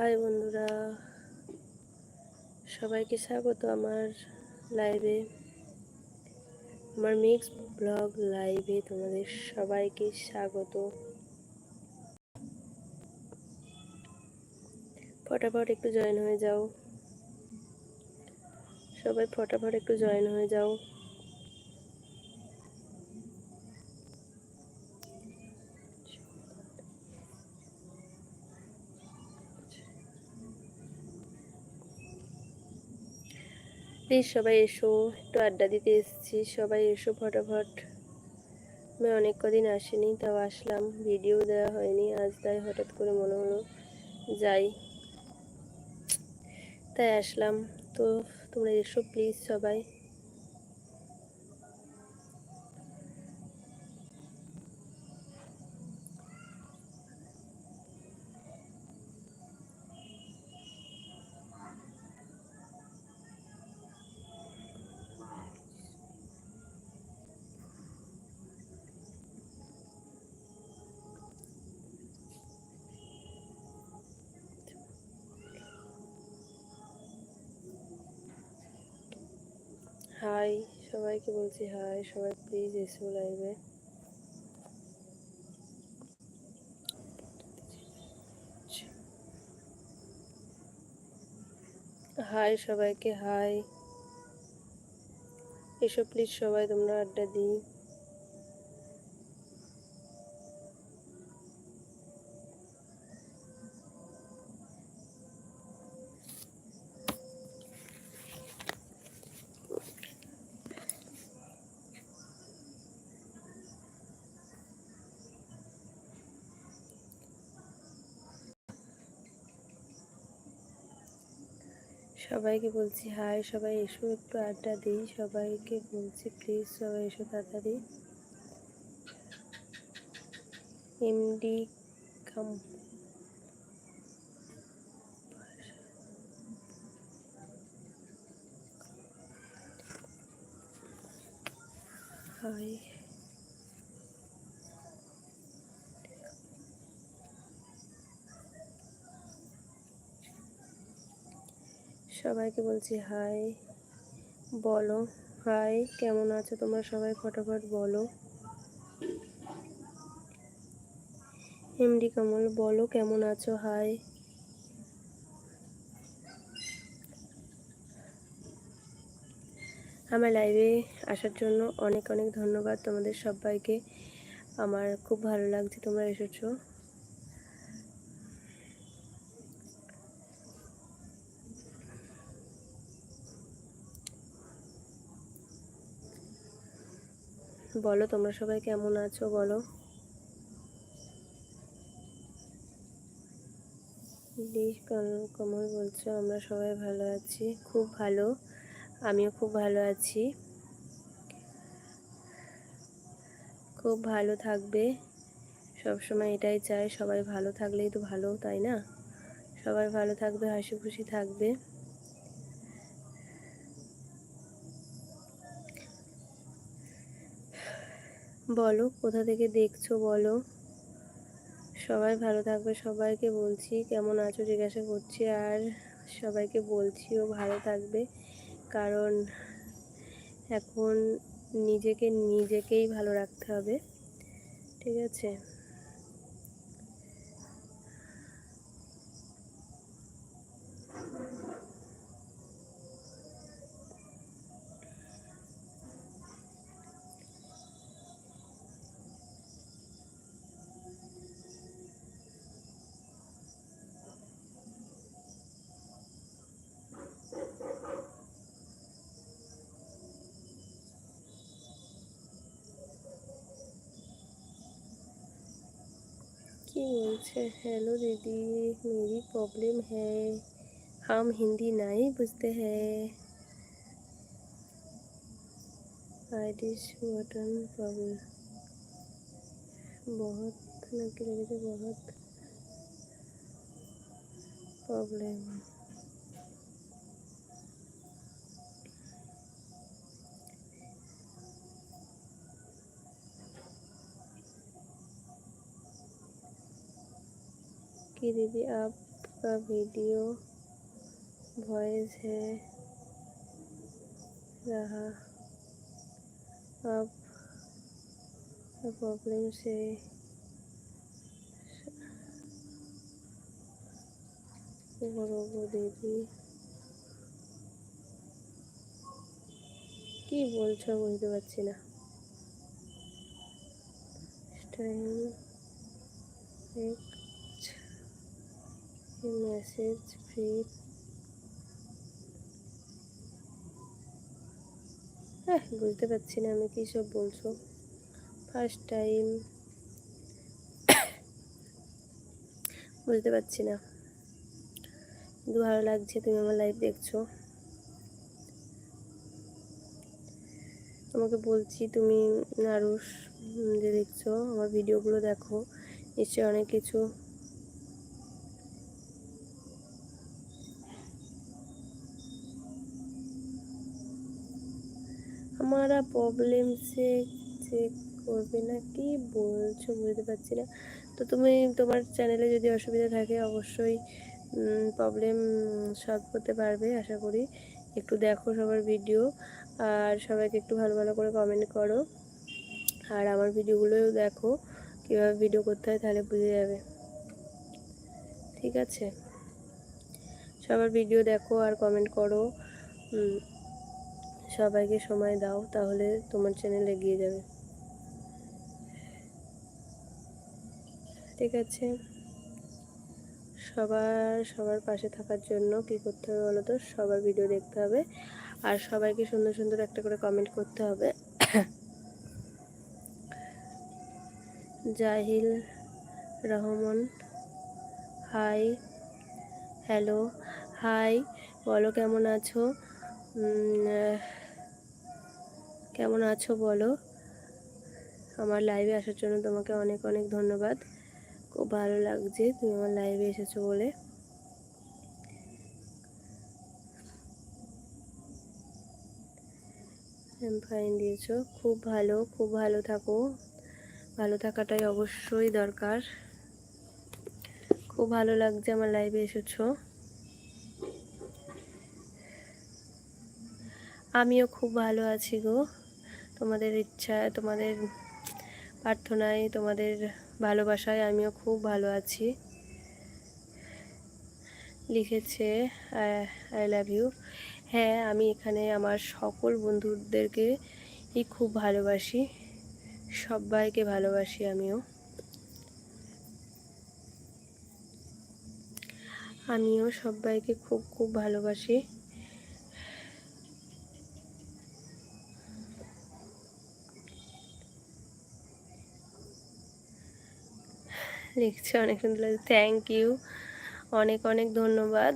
High বন্ধুরা, সবাইকে স্বাগত আমার লাইভে আমার মিক্স ব্লগ লাইভে তোমাদের সবাইকে স্বাগত। ফটাফট একটু জয়েন হয়ে যাও। সবাই ফটাফট একটু জয়েন হয়ে যাও। প্লিজ সবাই এসো, একটু আড্ডা দিতে এসেছি, সবাই এসো ফটাফট। আমি অনেক কদিন আসিনি, তাও আসলাম। ভিডিও দেওয়া হয়নি, আজ তাই হঠাৎ করে মনে হলো যাই। তাই আসলাম। তো তোমরা এসো প্লিজ সবাই। হাই সবাইকে বলছি হাই সবাই প্লিজ এসো লাইভে হাই সবাইকে হাই এসো প্লিজ সবাই, তোমরা আড্ডা দিই। সবাইকে বলছি হাই, সবাই এসো, একটু আড্ডা দিই, সবাইকে বলছি প্লিজ সবাই এসো তাড়াতাড়ি। এমডি কাম হাই সবাইকে বলছি হাই বলো হাই কেমন আছো তোমরা সবাই ফটাফট বলো। এমডি কমল, বলো কেমন আছো হাই আমার লাইভে আসার জন্য অনেক অনেক ধন্যবাদ তোমাদের সবাইকে। আমার খুব ভালো লাগছে তোমরা এসেছ। বলো, তোমরা সবাই কেমন আছো? বলো। কমল বলছো, আমরা সবাই ভালো আছি। খুব ভালো। আমিও খুব ভালো আছি। খুব ভালো থাকবে। সব সময় এটাই চাই, সবাই ভালো থাকলেই তো ভালো, তাই না? সবাই ভালো থাকবে, হাসি খুশি থাকবে। বলো, কোথা থেকে দেখছ বলো। সবাই ভালো থাকবে, সবাইকে বলছি, কেমন আছো জিজ্ঞাসা করছি, আর সবাইকে বলছিও ভালো থাকবে, কারণ এখন নিজেকে নিজেকেই ভালো রাখতে হবে, ঠিক আছে? की बोलते हेलो दीदी, मेरी प्रॉब्लम है। हम हिंदी नहीं बुझते हैं। आइडिश बटन प्रॉब्लम बहुत नकी लगे बहुत प्रॉब्लम कि दीदी आप का वीडियो वॉइस है रहा अब प्रॉब्लम से গৌরব দেবী কি বলছো বুঝতে পারছি না টাইম মেসেজ ফ্রি হ্যাঁ বুঝতে পারছি না আমি কী সব বলছো। ফার্স্ট টাইম বুঝতে পারছি না। কিন্তু ভালো লাগছে, তুমি আমার লাইভ দেখছ। তোমাকে বলছি, তুমি আরও যে দেখছ, আমার ভিডিওগুলো দেখো। নিশ্চয়ই অনেক কিছু তোমারা প্রবলেম চেক চেক করবে না? কি বলছো? বুঝতে পারছি না। তো তুমি তোমার চ্যানেলে যদি অসুবিধা থাকে, অবশ্যই প্রবলেম সলভ করতে পারবে, আশা করি। একটু দেখো সবার ভিডিও আর সবাইকে একটু ভালো ভালো করে কমেন্ট করো। আর আমার ভিডিওগুলোও দেখো, কীভাবে ভিডিও করতে হয়, তাহলে বুঝে যাবে। ঠিক আছে? সবার ভিডিও দেখো আর কমেন্ট করো। সবাইকে সময় দাও, তাহলে তোমার চ্যানেল এগিয়ে যাবে। ঠিক আছে? সবার সবার পাশে থাকার জন্য কি করতে হবে বলো তো সবার ভিডিও দেখতে হবে। আর সবাইকে সুন্দর সুন্দর একটা করে কমেন্ট করতে হবে। Jahil Rahman hi hello hi বলো কেমন আছো? কেমন আছো বলো? আমার লাইভে আসার জন্য তোমাকে অনেক অনেক ধন্যবাদ। খুব ভালো লাগছে তুমি আমার লাইভে এসেছ বলে। ফাইন দিয়েছ। খুব ভালো খুব ভালো থাকো। ভালো থাকাটাই অবশ্যই দরকার। খুব ভালো লাগছে আমার লাইভে এসেছ। আমিও খুব ভালো আছি গো। তোমাদের ইচ্ছা, তোমাদের প্রার্থনায়, তোমাদের ভালোবাসায় আমিও খুব ভালো আছি। লিখেছে আই লাভ ইউ হ্যাঁ আমি এখানে আমার সকল বন্ধুদেরকে খুব ভালোবাসি। সবাইকে ভালোবাসি আমিও। আমিও সবাইকে খুব খুব ভালোবাসি। লিখছে অনেক সুন্দর লাগছে থ্যাংক ইউ অনেক অনেক ধন্যবাদ।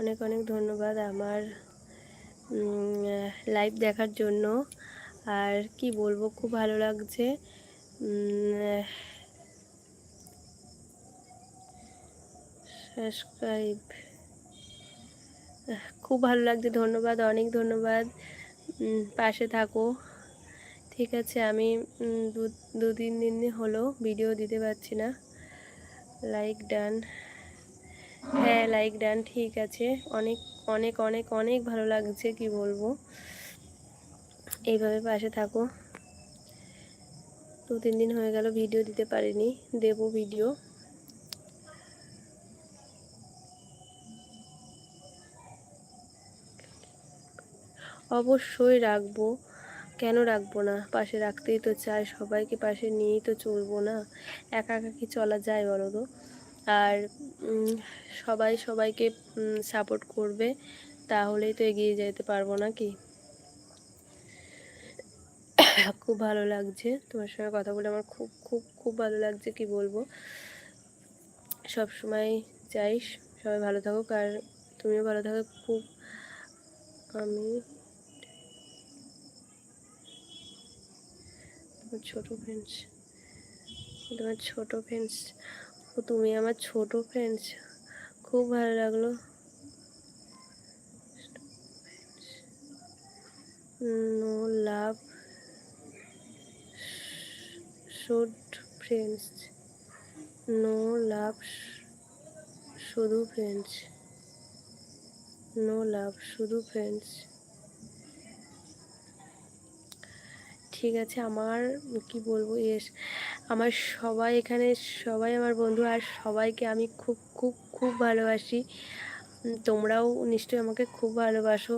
অনেক অনেক ধন্যবাদ আমার লাইভ দেখার জন্য। আর কি বলব, খুব ভালো লাগছে। সাবস্ক্রাইব খুব ভালো লাগছে, ধন্যবাদ, অনেক ধন্যবাদ। পাশে থাকো। ঠিক আছে, আমি দু তিন দিন হলো ভিডিও দিতে পারছি না। লাইক ডান হ্যাঁ লাইক ডান ঠিক আছে। অনেক অনেক অনেক অনেক ভালো লাগছে, কি বলব। এইভাবে পাশে থাকো। দু, তিন দিন হয়ে গেল ভিডিও দিতে পারিনি, দেব ভিডিও অবশ্যই রাখব। কেন রাখব না? পাশে রাখতেই তো চাই, সবাইকে পাশে নিয়েই তো চলবো না। একা একা কি চলা যায় বলো তো? আর সবাই সবাইকে সাপোর্ট করবে, তাহলেই তো এগিয়ে যেতে পারব না কি খুব ভালো লাগছে তোমার সঙ্গে কথা বলে। আমার খুব খুব খুব ভালো লাগছে কি বলব? সব সময় চাই সবাই ভালো থাকুক, আর তুমিও ভালো থাকো। খুব, আমি তোমার ছোটো ফ্রেন্ডস তোমার ছোটো ফ্রেন্ডস ও তুমি আমার ছোট ফ্রেন্ডস খুব ভালো লাগল। নো লাভ শুড ফ্রেন্ডস নো লাভ শুধু ফ্রেন্ডস নো লাভ শুধু ফ্রেন্ডস ঠিক আছে, আমার কি বলব এস আমার সবাই এখানে, সবাই আমার বন্ধু আর সবাইকে আমি খুব খুব খুব ভালোবাসি। তোমরাও নিশ্চয়ই আমাকে খুব ভালোবাসো।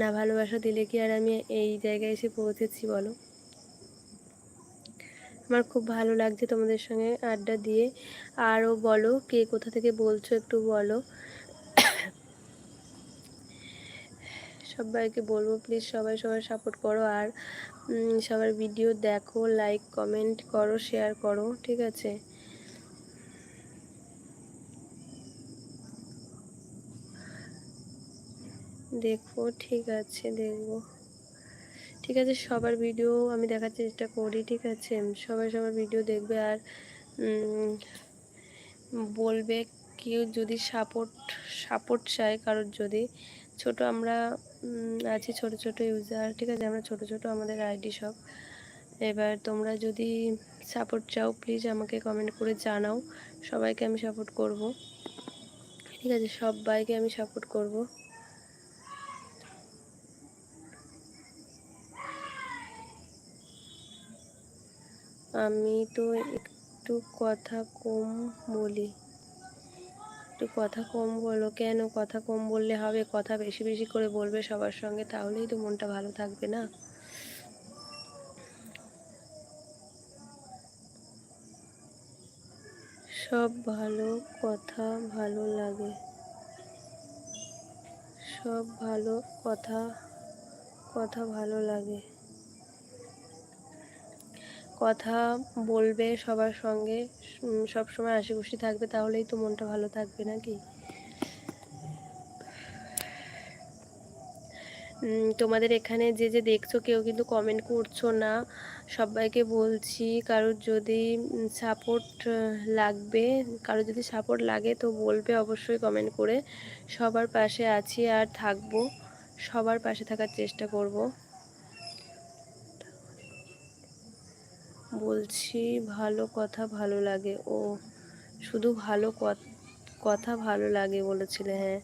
না ভালোবাসা দিলে কি আর আমি এই জায়গায় এসে পৌঁছেছি, বলো? আমার খুব ভালো লাগছে তোমাদের সঙ্গে আড্ডা দিয়ে। আরও বলো, কে কোথা থেকে বলছো একটু বলো। সবাইকে বলব প্লিজ সবাই সবাই সাপোর্ট করো। আর সবার ভিডিও দেখো লাইক কমেন্ট করো শেয়ার করো, ঠিক আছে? দেখো, ঠিক আছে, দেখব। ঠিক আছে, সবার ভিডিও আমি দেখার চেষ্টা করি, ঠিক আছে? সবাই সবার ভিডিও দেখবে আর বলবে কেউ যদি সাপোর্ট সাপোর্ট চায় কারোর যদি। ছোট আমরা আছি ছোট ছোট ইউজার ঠিক আছে? আমরা ছোট ছোট আমাদের আইডি সব। এবার তোমরা যদি সাপোর্ট চাও প্লিজ আমাকে কমেন্ট করে জানাও। সবাইকে আমি সাপোর্ট করব। ঠিক আছে? সবাইকে আমি সাপোর্ট করব। আমি তো একটু কথা কম বলি। একটু কথা কম বলো। কেন কথা কম বললে হবে? কথা বেশি বেশি করে বলবে সবার সঙ্গে, তাহলেই তো মনটা ভালো থাকবে না? সব ভালো কথা ভালো লাগে। সব ভালো কথা কথা ভালো লাগে। কথা বলবে সবার সঙ্গে সব সময় হাসি খুশি থাকবে, তাহলেই তো মনটা ভালো থাকবে নাকি? তোমাদের এখানে যে যে দেখছ, কেউ কিন্তু কমেন্ট করছ না। সবাইকে বলছি, কারোর যদি সাপোর্ট লাগবে, কারোর যদি সাপোর্ট লাগে তো বলবে অবশ্যই কমেন্ট করে। সবার পাশে আছি আর থাকব, সবার পাশে থাকার চেষ্টা করব। বলছি, ভালো কথা ভালো লাগে। ও, শুধু ভালো কথা ভালো লাগে বলেছিলে হ্যাঁ।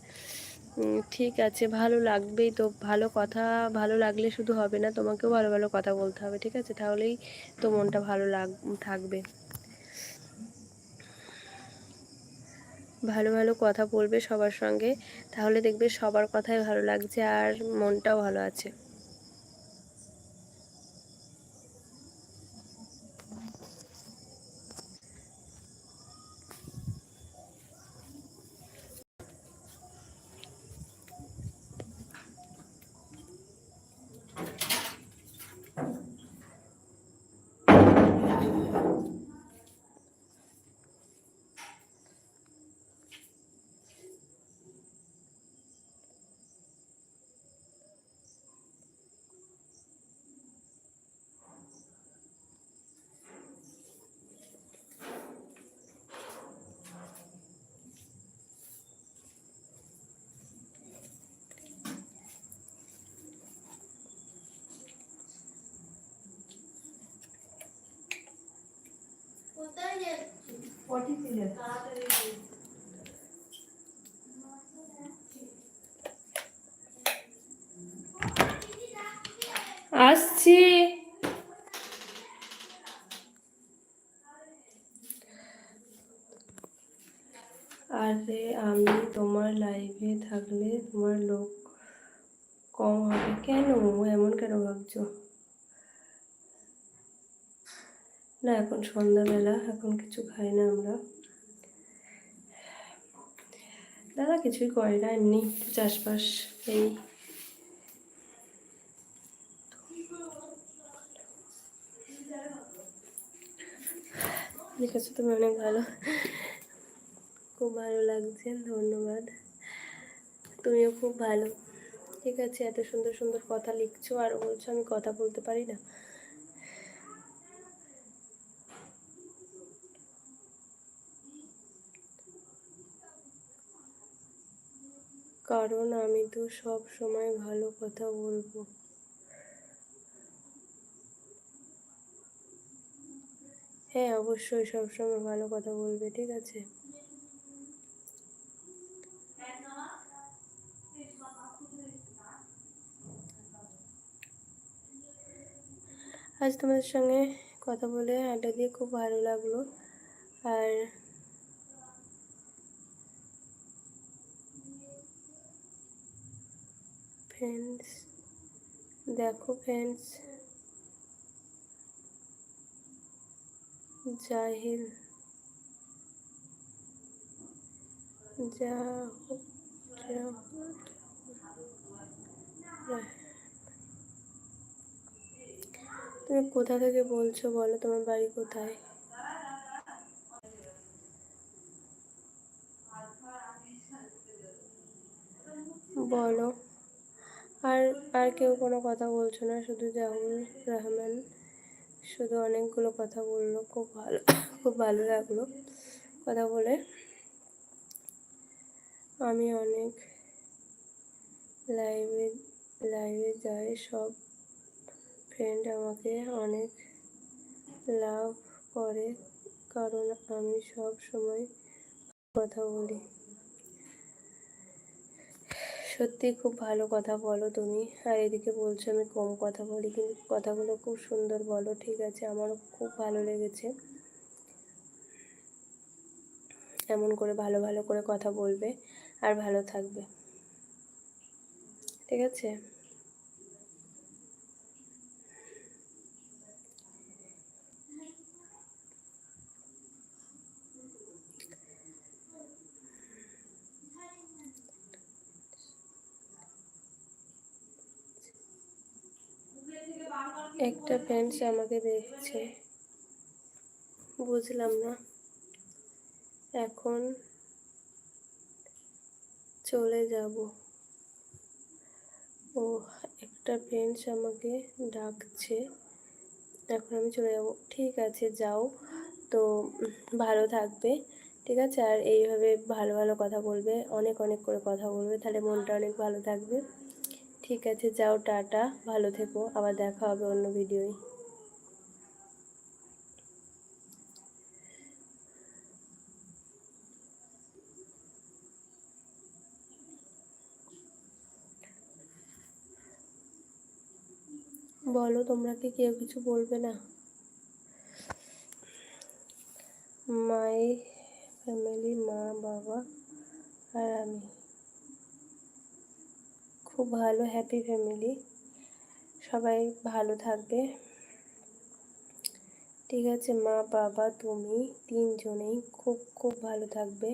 ঠিক আছে, ভালো লাগবেই তো। ভালো কথা ভালো লাগলে শুধু হবে না, তোমাকেও ভালো ভালো কথা বলতে হবে, ঠিক আছে? তাহলেই তো মনটা ভালো লাগ, থাকবে। ভালো ভালো কথা বলবে সবার সঙ্গে, তাহলে দেখবে সবার কথাই ভালো লাগছে আর মনটাও ভালো আছে। আসছি। আরে আমি তোমার লাইভে থাকলে তোমার লোক কম হবে। কেন? এমন কেন ভাবছ? না, এখন সন্ধ্যাবেলা, এখন কিছু খাই না আমরা। দাদা কিছুই করে না, এমনি চাষবাস, এই। ঠিক আছে, তুমি অনেক ভালো। খুব ভালো লাগছে, ধন্যবাদ। তুমিও খুব ভালো। ঠিক আছে, এত সুন্দর সুন্দর কথা লিখছো আর বলছো, আমি কথা বলতে পারি না। কারণ আমি তো সব সময় ভালো কথা বলব। হ্যাঁ অবশ্যই সবসময় ভালো কথা বলবে, ঠিক আছে? আজ তোমাদের সঙ্গে কথা বলে আড্ডা দিয়ে খুব ভালো লাগল। আর ফ্রেন্ডস দেখো ফ্রেন্ডস জাহিল। তুমি কোথা থেকে বলছো বলো? তোমার বাড়ি কোথায়? আর কেউ কোনো কথা বলছো না, শুধু জাহুর রহমান শুধু অনেকগুলো কথা বলল, খুব ভালো খুব ভালো লাগল কথা বলে। আমি অনেক লাইভে লাইভে যাই, সব ফ্রেন্ড আমাকে অনেক লাভ করে, কারণ আমি সব সময় কথা বলি। সত্যি খুব ভালো কথা বলো তুমি। আর এদিকে বলছো আমি কম কথা বলি, কিন্তু কথাগুলো খুব সুন্দর বলো, ঠিক আছে? আমারও খুব ভালো লেগেছে। এমন করে ভালো ভালো করে কথা বলবে আর ভালো থাকবে। ঠিক আছে? একটা ফ্রেন্ডস আমাকে দেখছে। বুঝলাম না। এখন চলে যাব। ও, একটা ফ্রেন্ডস আমাকে ডাকছে। এখন আমি চলে যাব। ঠিক আছে, যাও। তো ভালো থাকবে। ঠিক আছে? আর এইভাবে ভালো ভালো কথা বলবে, অনেক অনেক করে কথা বলবে। তাহলে মনটা অনেক ভালো থাকবে। ঠিক আছে, যাও, টাটা, ভালো থেকো, আবার দেখা হবে অন্য ভিডিওয়। বলো, তোমরা কি কেউ কিছু বলবে না? মাই ফ্যামিলি, মা, বাবা আর আমি। খুব ভালো হ্যাপি ফ্যামিলি সবাই ভালো থাকবে। ঠিক আছে, মা, বাবা, তুমি তিনজনেই খুব খুব ভালো থাকবে।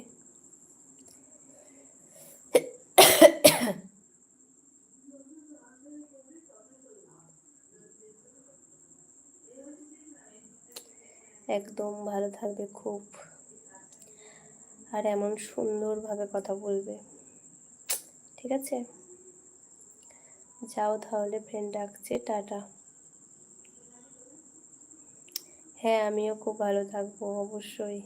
একদম ভালো থাকবে খুব। আর এমন সুন্দরভাবে কথা বলবে। ঠিক আছে? যাও তাহলে ফ্রেন্ড ডাকছে, টাটা। হ্যাঁ আমিও খুব ভালো থাকব, অবশ্যই।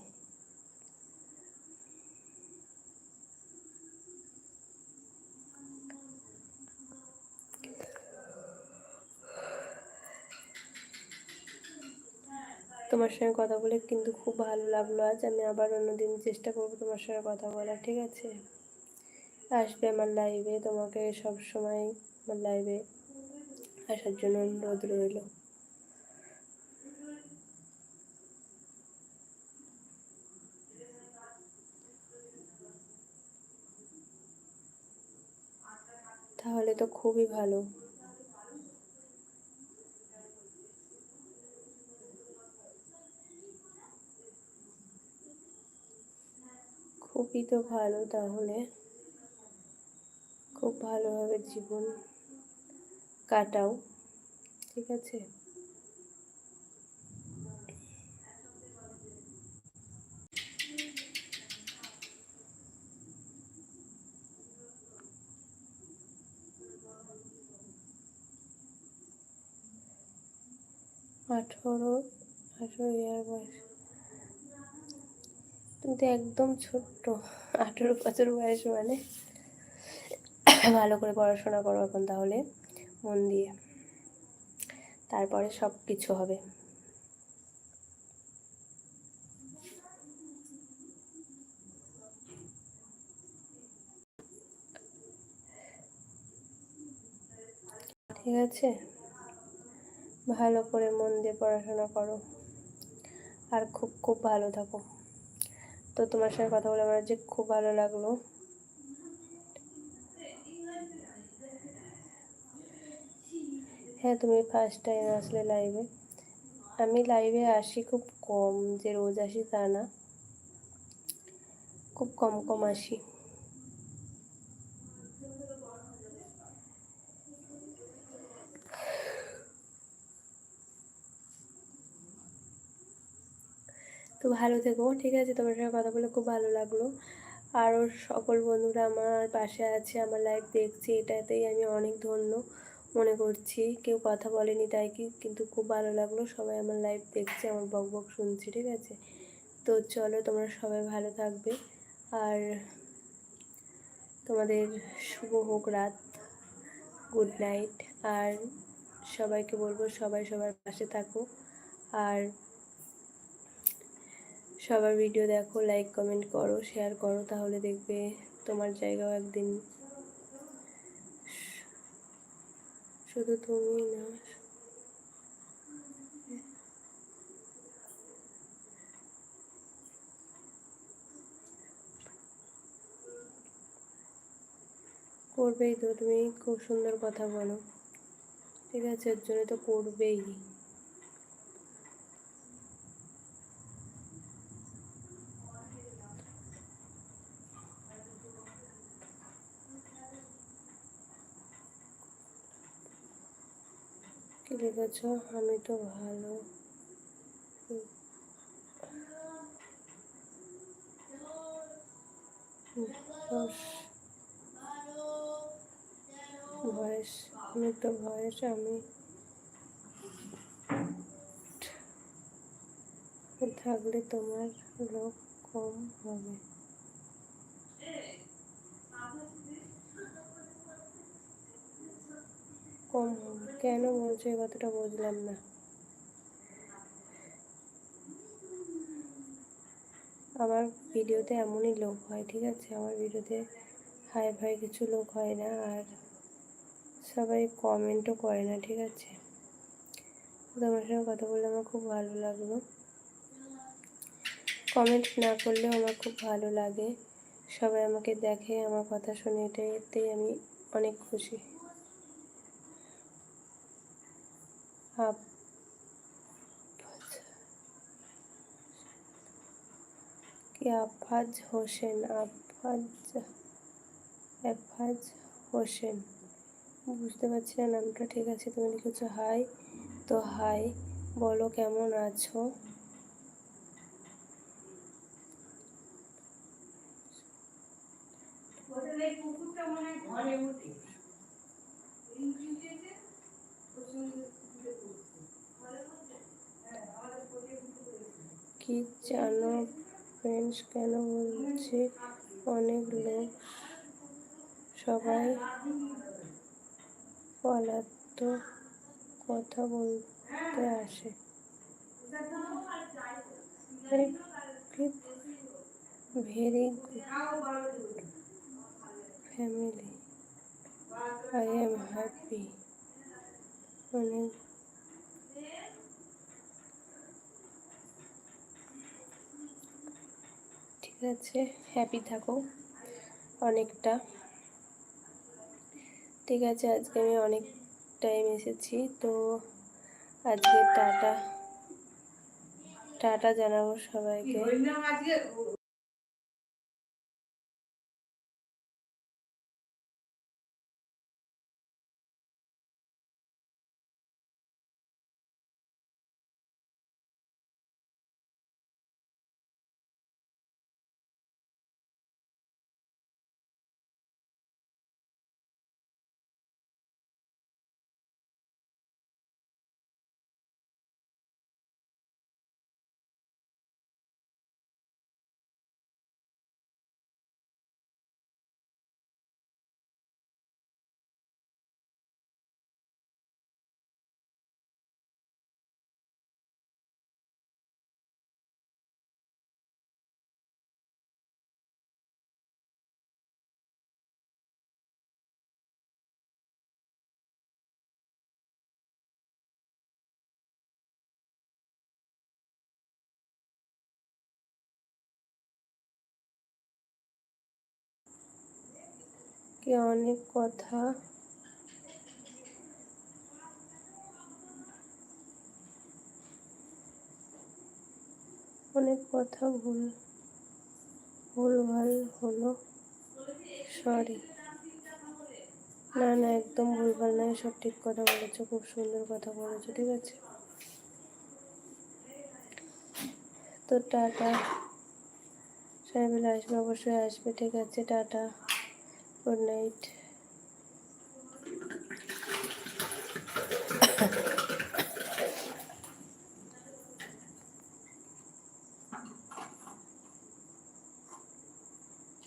তোমার সঙ্গে কথা বলে কিন্তু খুব ভালো লাগল। আজ আমি আবার অন্যদিন চেষ্টা করব তোমার সঙ্গে কথা বলার, ঠিক আছে? আসবে আমার লাইভে তোমাকে সব সময় আমার লাইভে আসার জন্য অনুরোধ রইল। তাহলে তো খুবই ভালো। খুবই তো ভালো তাহলে। খুব ভালোভাবে জীবন কাটাও, ঠিক আছে? আঠেরো আঠেরো ইয়ার বয়স। তুমি তো একদম ছোট্ট। আঠেরো বছর বয়স মানে ভালো করে পড়াশোনা করো এখন তাহলে। মন দিয়ে। তারপরে সব কিছু হবে। ঠিক আছে? ভালো করে মন দিয়ে পড়াশোনা করো। আর খুব খুব ভালো থাকো। তো তোমার সাথে কথা বলে আমার যে খুব ভালো লাগল। হ্যাঁ তুমি ফার্স্ট টাইম আসলে লাইভে আমি লাইভে আসি খুব কম যে রোজ আসি তা না। খুব কম কম আসি। তো ভালো থেকো, ঠিক আছে? তোমার সাথে কথা বলে খুব ভালো লাগল। আরও সকল বন্ধুরা আমার পাশে আছে, আমার লাইভ দেখছি, এটাতেই আমি অনেক ধন্য। মনে করছি। কেউ কথা বলেনি তাই কি, কিন্তু খুব ভালো লাগল। সবাই আমার লাইভ দেখছে, আমার বক বক শুনছি, ঠিক আছে? তো চলো, তোমরা সবাই ভালো থাকবে। আর তোমাদের শুভ হোক রাত গুড নাইট আর সবাইকে বলব, সবাই সবার পাশে থাকো। আর সবার ভিডিও দেখো লাইক কমেন্ট করো শেয়ার করো, তাহলে দেখবে তোমার জায়গাও একদিন শুধু তুমি না। করবেই তো, তুমি খুব সুন্দর কথা বলো। ঠিক আছে, এর জন্য তো করবেই। লিখেছ আমি তো ভালো। ভয়েস আমি তো ভয়েস আমি থাকলে তোমার লোক কম হবে। কম কেন বলছো? এই কথাটা বুঝলাম না। আমার ভিডিওতে এমনই লোক হয়, ঠিক আছে? আমার ভিডিওতে হাই ফাই কিছু লোক হয় না, আর সবাই কমেন্টও করে না, ঠিক আছে? তোমার সঙ্গে কথা বলে আমার খুব ভালো লাগল। কমেন্ট না করলেও আমার খুব ভালো লাগে। সবাই আমাকে দেখে, আমার কথা শুনে, এটাতেই আমি অনেক খুশি। আপ আফাজ হোসেন আফাজ আফাজ হোসেন। বুঝতে পারছি না, নামটা ঠিক আছে, তুমি লিখেছো হাই। তো হাই, বলো কেমন আছো? জানো ফ্রেন্ডস কেন বলছি? অনেক লোক সবাই পলাতক কথা বলতে আসে। Very good family I am happy অনেক ঠিক আছে হ্যাপি থাকো, অনেকটা। ঠিক আছে, আজকে আমি অনেক টাইম এসেছি, তো আজকে টাটা। টাটা জানাব সবাইকে। আজকে অনেক কথা অনেক কথা ভুল, ভুলভাল হলো। সরি না না, একদম ভুলভাল নয়, সব ঠিক কথা বলেছ, খুব সুন্দর কথা বলেছ, ঠিক আছে? তো টাটা। সবাই আসবে, অবশ্যই আসবে, ঠিক আছে, টাটা। Good night